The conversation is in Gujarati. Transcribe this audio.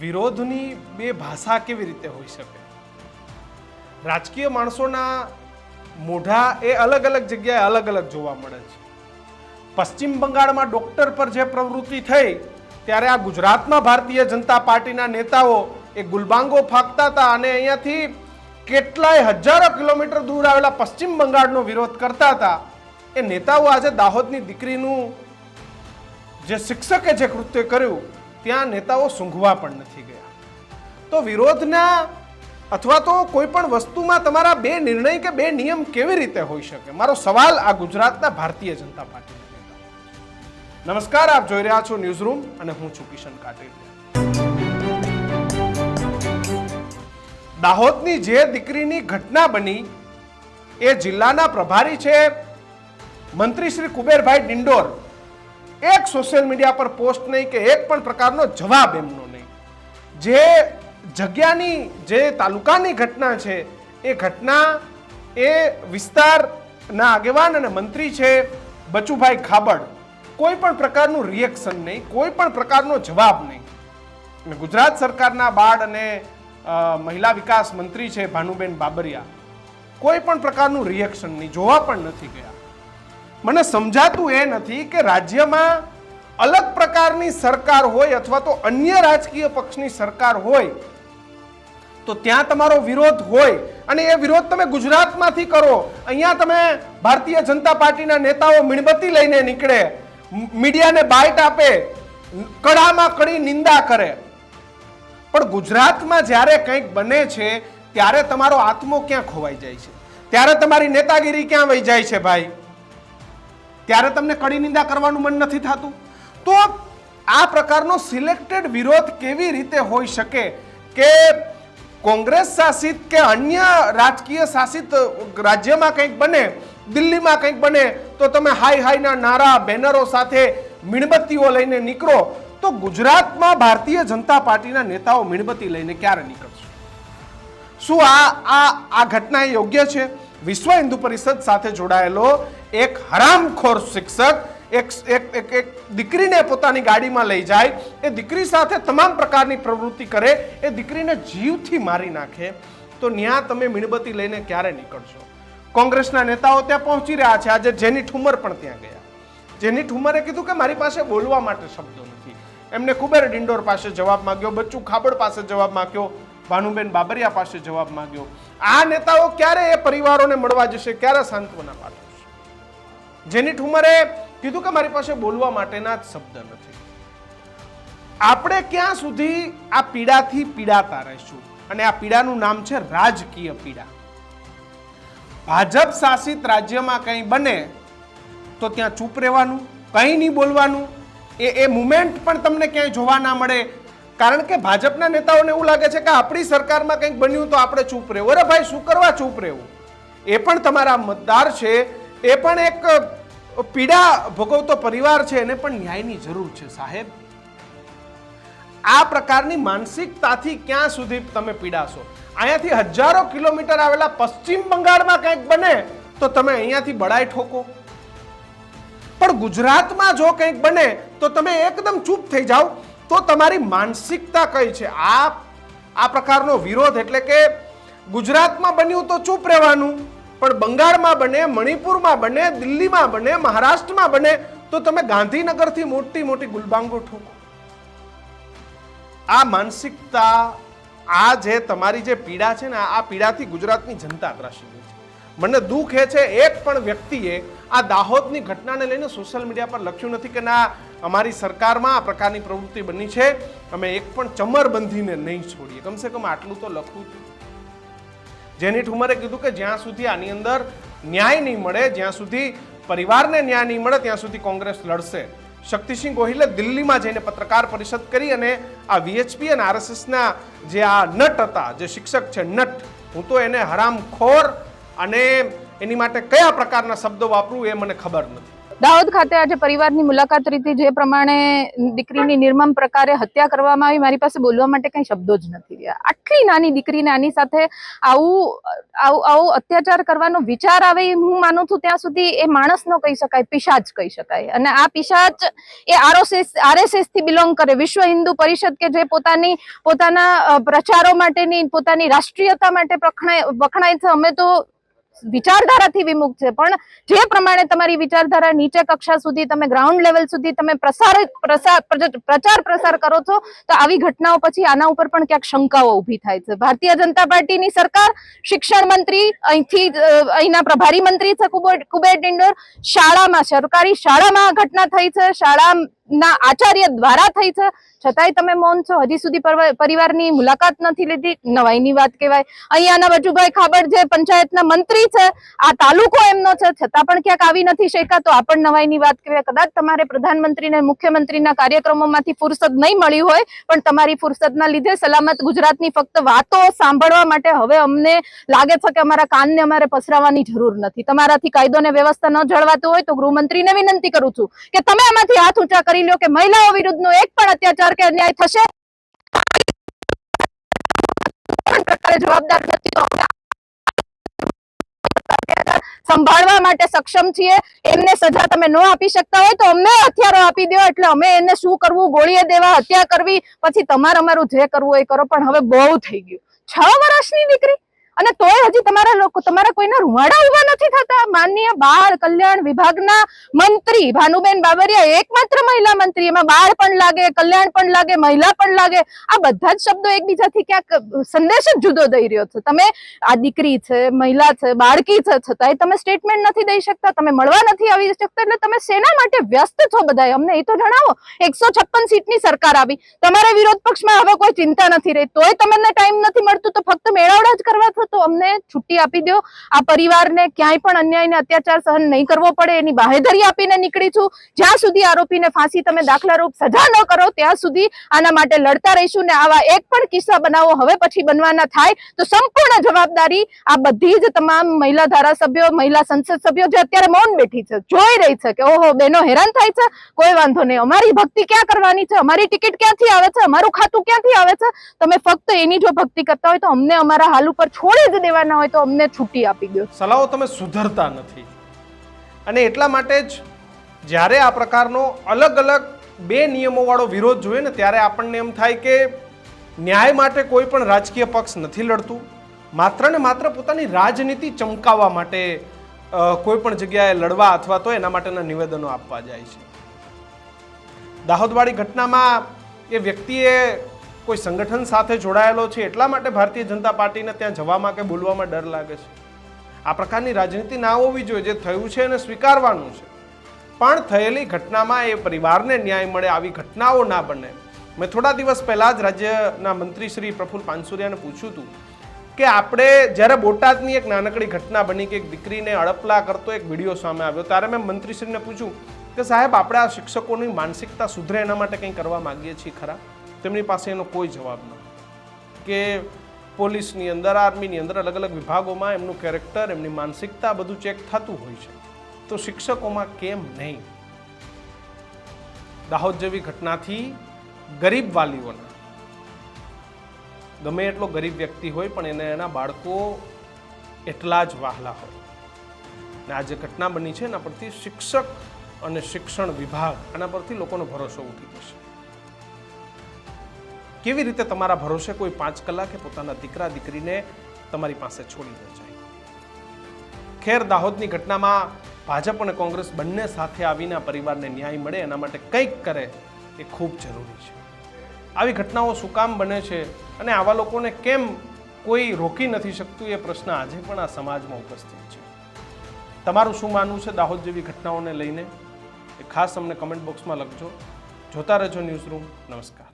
વિરોધની બે ભાષા કેવી રીતે હોઈ શકે? રાજકીય માણસોના મોઢા એ અલગ અલગ જગ્યાએ અલગ અલગ જોવા મળે છે. પશ્ચિમ બંગાળમાં ડોક્ટર પર જે પ્રવૃત્તિ થઈ, ત્યારે આ ગુજરાતમાં ભારતીય જનતા પાર્ટીના નેતાઓ એ ગુલબાંગો ફાંકતા હતા અને અહીંયાથી કેટલાય હજારો કિલોમીટર દૂર આવેલા પશ્ચિમ બંગાળનો વિરોધ કરતા હતા. એ નેતાઓ આજે દાહોદની દીકરીનું જે શિક્ષકે જે કૃત્ય કર્યું ત્યાં નેતાઓ સૂંઘવા પણ નથી ગયા. તો વિરોધના અથવા તો કોઈ પણ વસ્તુમાં તમારા બે નિર્ણય કે બે નિયમ કેવી રીતે હોઈ શકે? મારો સવાલ આ ગુજરાતના ભારતીય જનતા પાર્ટી નમસ્કાર, આપ જોઈ રહ્યા છો ન્યૂઝ રૂમ અને હું છું કિશન કાટેરિયા દાહોદની જે દીકરીની ઘટના બની, એ જિલ્લાના પ્રભારી છે મંત્રી શ્રી કુબેરભાઈ ડિંડોર. એક સોશિયલ મીડિયા પર પોસ્ટ નહીં કે એક પણ પ્રકારનો જવાબ એમનો નહીં. જે જગ્યાની, જે તાલુકાની ઘટના છે, એ ઘટના, એ વિસ્તારના આગેવાન અને મંત્રી છે બચુભાઈ ખાબડ. કોઈ પણ પ્રકારનું રિએક્શન નહીં, કોઈ પણ પ્રકારનો જવાબ નહીં. અને ગુજરાત સરકારના બાળ અને મહિલા વિકાસ મંત્રી છે ભાનુબેન બાબરિયા. કોઈ પણ પ્રકારનું રિએક્શન નહીં, જોવા પણ નથી ગયા. મને સમજાતું એ નથી કે રાજ્યમાં અલગ પ્રકારની સરકાર હોય અથવા તો અન્ય રાજકીય પક્ષની સરકાર હોય, તો ત્યાં તમારો વિરોધ હોય. અને એ વિરોધ તમે ગુજરાતમાંથી કરો. અહીંયા તમે ભારતીય જનતા પાર્ટીના નેતાઓ મીણબત્તી લઈને નીકળે, મીડિયાને બાઇટ આપે, કડામાં કડી નિંદા કરે. પણ ગુજરાતમાં જ્યારે કંઈક બને છે, ત્યારે તમારો આત્મો ક્યાં ખોવાઈ જાય છે? ત્યારે તમારી નેતાગીરી ક્યાં વહી જાય છે ભાઈ? ત્યારે તમને કડી નિંદા કરવાનું મન નથી થતું? તો આ પ્રકારનો સિલેક્ટેડ વિરોધ કેવી રીતે હોઈ શકે? કે કોંગ્રેસ શાસિત કે અન્ય રાજકીય શાસિત રાજ્યમાં કંઈક બને, દિલ્હીમાં કંઈક બને, તો તમે હાઈ હાઈના નારા, બેનરો સાથે મીણબત્તીઓ લઈને નીકળો, તો ગુજરાતમાં ભારતીય જનતા પાર્ટીના નેતાઓ મીણબત્તી લઈને ક્યારે નીકળશે? શું આ આ આ ઘટના યોગ્ય છે? વિશ્વ હિન્દુ પરિષદ સાથે જોડાયેલો એક હરામખોર શિક્ષક, એક એક એક દીકરીને પોતાની ગાડીમાં લઈ જાય, એ દીકરી સાથે તમામ પ્રકારની પ્રવૃત્તિ કરે, એ દીકરીને જીવથી મારી નાખે, તો ન્યા તમે મીણબત્તી લઈને ક્યારે નીકળશો? કોંગ્રેસના નેતાઓ ત્યાં પહોંચી રહ્યા છે. આજે જેની ઠુમર પણ ત્યાં ગયા. જેની ઠુમરે કીધું કે મારી પાસે બોલવા માટે શબ્દો નથી. એમને કુબેર ડિંડોર પાસે જવાબ માંગ્યો, બચ્ચુ ખાબડ પાસે જવાબ માંગ્યો, ભાનુબેન બાબરિયા પાસે જવાબ માંગ્યો. આ નેતાઓ ક્યારે એ પરિવારોને મળવા જશે? ક્યારે સાંત્વના પાઠવશે જેની ઠુમરે કીધું કે મારી પાસે બોલવા માટેના જ શબ્દ નથી. આપણે ક્યાં સુધી આ પીડાથી પીડાતા રહીશું? અને આ પીડાનું નામ છે રાજકીય પીડા. ભાજપ શાસિત રાજ્યમાં કંઈ બને તો ત્યાં ચૂપ રહેવાનું, કંઈ નહીં બોલવાનું. એ એ મુમેન્ટ પણ તમને ક્યાંય જોવા ના મળે. કારણ કે ભાજપના નેતાઓને એવું લાગે છે કે આપણી સરકારમાં કંઈક બન્યું તો આપણે ચૂપ રહેવું. અરે ભાઈ, શું કરવા ચૂપ રહેવું? એ પણ તમારા મતદાર છે. એ પણ એક પીડા ભોગવતો પરિવાર છે, એને પણ ન્યાયની જરૂર છે, સાહેબ. આ પ્રકારની માનસિકતાથી ક્યાં સુધી તમે પીડાશો? અહીંયાથી હજારો કિલોમીટર આવેલા પશ્ચિમ બંગાળમાં કંઈક બને, તો તમે અહીંયાથી બળાઈ ઠોકો. પણ ગુજરાતમાં જો કંઈક બને, તો તમે એકદમ ચૂપ થઈ જાઓ. તો તમારી માનસિકતા કઈ છે? આ આ પ્રકારનો વિરોધ એટલે કે ગુજરાતમાં બન્યું તો ચૂપ રહેવાનું. પણ બંગાળમાં બને, મણિપુરમાં બને, દિલ્હીમાં બને, મહારાષ્ટ્રમાં બને, તો તમે ગાંધીનગરથી મોટી મોટી ગુલબાંગો ઠોકો. આ માનસિકતા, આ જે તમારી જે પીડા છે ને, આ પીડાથી ગુજરાતની જનતા ત્રાસી ગઈ છે. મને દુઃખ એ છે, એક પણ વ્યક્તિએ આ દાહોદની ઘટનાને લઈને સોશિયલ મીડિયા પર લખ્યું નથી કે ના, અમારી સરકારમાં આ પ્રકારની પ્રવૃત્તિ બની છે, અમે એક પણ ચમરબંધીને નહીં છોડીએ. કમસે કમ આટલું તો લખવું જેની ઠુમરે કીધું કે જ્યાં સુધી આની અંદર ન્યાય નહીં મળે, જ્યાં સુધી પરિવારને ન્યાય નહીં મળે, ત્યાં સુધી કોંગ્રેસ લડશે. શક્તિસિંહ ગોહિલે દિલ્હીમાં જઈને પત્રકાર પરિષદ કરી અને આ વીએચપી અને આરએસએસના જે આ નટ હતા, જે શિક્ષક છે નટ, હું તો એને હરામખોર અને એની માટે કયા પ્રકારના શબ્દો વાપરું એ મને ખબર નથી. દાહોદ ખાતે આજે પરિવારની મુલાકાત લીધી. જે પ્રમાણે દીકરીની નિર્મમ પ્રકારે હત્યા કરવામાં આવી. મારી પાસે બોલવા માટે કઈ શબ્દો જ નથી રહ્યા. આટલી નાની દીકરીને આની સાથે આવું આવું આવું અત્યાચાર કરવાનો વિચાર આવે હું માનું છું, ત્યાં સુધી એ માણસ નો કહી શકાય, પિશાચ કહી શકાય. અને આ પિશાચ એ આરએસએસ આરએસએસથી બિલોંગ કરે. વિશ્વ હિન્દુ પરિષદ કે જે પોતાની, પોતાના પ્રચારો માટેની, પોતાની રાષ્ટ્રીયતા માટે વખણાય વખણાય છે. અમે તો વિચારધારાથી વિમુખ છે. પણ જે પ્રમાણે તમારી વિચારધારા નીચે કક્ષા સુધી તમે ગ્રાઉન્ડ લેવલ સુધી તમે પ્રસાર પ્રચાર પ્રસાર કરો છો, તો આવી ઘટનાઓ પછી આના ઉપર પણ ક્યાંક શંકાઓ ઊભી થાય છે. ભારતીય જનતા પાર્ટીની સરકાર, શિક્ષણ મંત્રી, અહીંથી અહીંના પ્રભારી મંત્રી છે કુબેર ડિંડોર, શાળામાં, સરકારી શાળામાં ઘટના થઈ છે. શાળાના આચાર્ય દ્વારા થઈ છે. છતાંય તમે મૌન છો. હજી સુધી પરિવારની મુલાકાત નથી લીધી. નવાઈની વાત કહેવાય. અહીંયાના બચુભાઈ ખાબડ જે પંચાયતના મંત્રી છે, આ તાલુકો એમનો છે. છતાં પણ ક્યાંક આવી નથી શેકા, તો આ પણ નવાઈની વાત કહેવાય. કદાચ તમારે પ્રધાનમંત્રીને, મુખ્યમંત્રીના કાર્યક્રમોમાંથી ફુરસદ નહીં મળી હોય, પણ તમારી ફુરસદના લીધે સલામત ગુજરાતની ફક્ત વાતો સાંભળવા માટે હવે અમને લાગે છે કે અમારા કાનને અમારે પસરાવાની જરૂર નથી. તમારાથી કાયદો ને વ્યવસ્થા ન જળવાતું હોય તો ગૃહમંત્રીને વિનંતી કરું છું કે તમે આમાંથી હાથ ઊંચા કરી લો કે મહિલાઓ વિરુદ્ધનો એક પણ અત્યાચાર કે અન્યાય થશે? જવાબદાર નથી તો સંભાળવા માટે સક્ષમ છીએ. એમને સજા તમે ન આપી શકતા હોય તો અમને હથિયારો આપી દો. એટલે અમે એને શું કરવું? ગોળીએ દેવા, હત્યા કરવી. પછી તમારે અમારું જે કરવું એ કરો. પણ હવે બહુ થઈ ગયું. છ વર્ષની દીકરી? અને તોય હજી તમારા લોકો તમારા કોઈના રૂવાડા ઊભા નથી થતા. માનનીય બાળ કલ્યાણ વિભાગના મંત્રી ભાનુબેન બાબરિયા એકમાત્ર મહિલા મંત્રી. એમાં બાળ પણ લાગે, કલ્યાણ પણ લાગે, મહિલા પણ લાગે. આ બધા જ શબ્દો એકબીજાથી ક્યાંક સંદેશ જ જુદો દઈ રહ્યો છે. તમે આ દીકરી છે, મહિલા છે, બાળકી છે, છતાંય તમે સ્ટેટમેન્ટ નથી દઈ શકતા. તમે મળવા નથી આવી શકતા. એટલે તમે શેના માટે વ્યસ્ત છો બધા અમને એ તો જણાવો. એકસો છપ્પન સીટની સરકાર આવી. તમારા વિરોધ પક્ષમાં હવે કોઈ ચિંતા નથી રહી. તોય તમને ટાઈમ નથી મળતું તો ફક્ત મેળાવડા જ કરવા તો અમને છુટ્ટી આપી દો આ પરિવારને ક્યાંય પણ અન્યાય ને અત્યાચાર સહન નહીં કરવો પડે, એની બાહેધરી આપીને નીકળી છું. જ્યાં સુધી આરોપીને ફાંસી તમે દાખલારૂપ સજા ન કરો, ત્યાં સુધી આના માટે લડતા રહીશું ને આવા એક પણ કિસ્સા બનાવો હવે પછી બનવાના થાય, તો સંપૂર્ણ જવાબદારી આ બધી જ તમામ મહિલા ધારાસભ્યો, મહિલા સંસદ સભ્યો જે અત્યારે મૌન બેઠી છે, જોઈ રહી છે કે, ઓહો, બેનો હેરાન થાય છે? કોઈ વાંધો નહીં. અમારી ભક્તિ ક્યાં કરવાની છે? અમારી ટિકિટ ક્યાંથી આવે છે? અમારું ખાતું ક્યાંથી આવે છે? તમે ફક્ત એની જો ભક્તિ કરતા હોય તો અમને અમારા હાલ ઉપર છોડી જ દેવાના હોય તો અમને છૂટી આપી દો. સલાહો તમે સુધરતા નથી. અને એટલા માટે જ જ્યારે આ પ્રકારનો અલગ અલગ બે નિયમોવાળો વિરોધ જોઈએ ને, ત્યારે આપણને એમ થાય કે ન્યાય માટે કોઈ પણ રાજકીય પક્ષ નથી લડતું. માત્ર ને માત્ર પોતાની રાજનીતિ ચમકાવવા માટે કોઈ પણ જગ્યાએ લડવા અથવા તો એના માટેના નિવેદનો આપવા જાય છે. દાહોદવાળી ઘટનામાં એ વ્યક્તિએ કોઈ સંગઠન સાથે જોડાયેલો છે, એટલા માટે ભારતીય જનતા પાર્ટીને ત્યાં જવામાં કે બોલવામાં ડર લાગે છે. આ પ્રકારની રાજનીતિ ના હોવી જોઈએ, જે થયું છે એને સ્વીકારવાનું છે. પણ થયેલી ઘટનામાં એ પરિવારને ન્યાય મળે, આવી ઘટનાઓ ના બને. મેં થોડા દિવસ પહેલાં જ રાજ્યના મંત્રી શ્રી પ્રફુલ પાનસુરિયાને પૂછ્યું હતું કે આપણે જ્યારે બોટાદની એક નાનકડી ઘટના બની કે એક દીકરીને અડપલા કરતો એક વીડિયો સામે આવ્યો, ત્યારે મેં મંત્રીશ્રીને પૂછ્યું કે સાહેબ, આપણે આ શિક્ષકોની માનસિકતા સુધરે એના માટે કંઈ કરવા માગીએ છીએ ખરા? તેમની પાસે એનો કોઈ જવાબ ન. કે પોલીસની અંદર, આર્મીની અંદર, અલગ અલગ વિભાગોમાં એમનું કેરેક્ટર, એમની માનસિકતા બધું ચેક થતું હોય છે. તો શિક્ષકોમાં કેમ નહીં? દાહોદ જેવી ઘટનાથી ગરીબ વાલીઓના, ગમે એટલો ગરીબ વ્યક્તિ હોય, પણ એને એના બાળકો એટલા જ વહાલા હોય. ને આ જે ઘટના બની છે, એના પરથી શિક્ષક અને શિક્ષણ વિભાગ આના પરથી લોકોનો ભરોસો ઉઠી જશે. કેવી રીતે તમારા ભરોસે કોઈ પાંચ કલાકે પોતાના દીકરા, દીકરીને તમારી પાસે છોડી દે જાય ખેર દાહોદની ઘટનામાં ભાજપ અને કોંગ્રેસ બંને સાથે આવીને પરિવારને ન્યાય મળે, એના માટે કંઈક કરે એ ખૂબ જરૂરી છે. આવી ઘટનાઓ શું કામ બને છે અને આવા લોકોને કેમ કોઈ રોકી નથી શકતું એ પ્રશ્ન આજે પણ આ સમાજમાં ઉપસ્થિત છે. તમારું શું માનવું છે દાહોદ જેવી ઘટનાઓને લઈને? એ ખાસ અમને કમેન્ટ બોક્સમાં લખજો. જોતા રહેજો ન્યૂઝ રૂમ નમસ્કાર.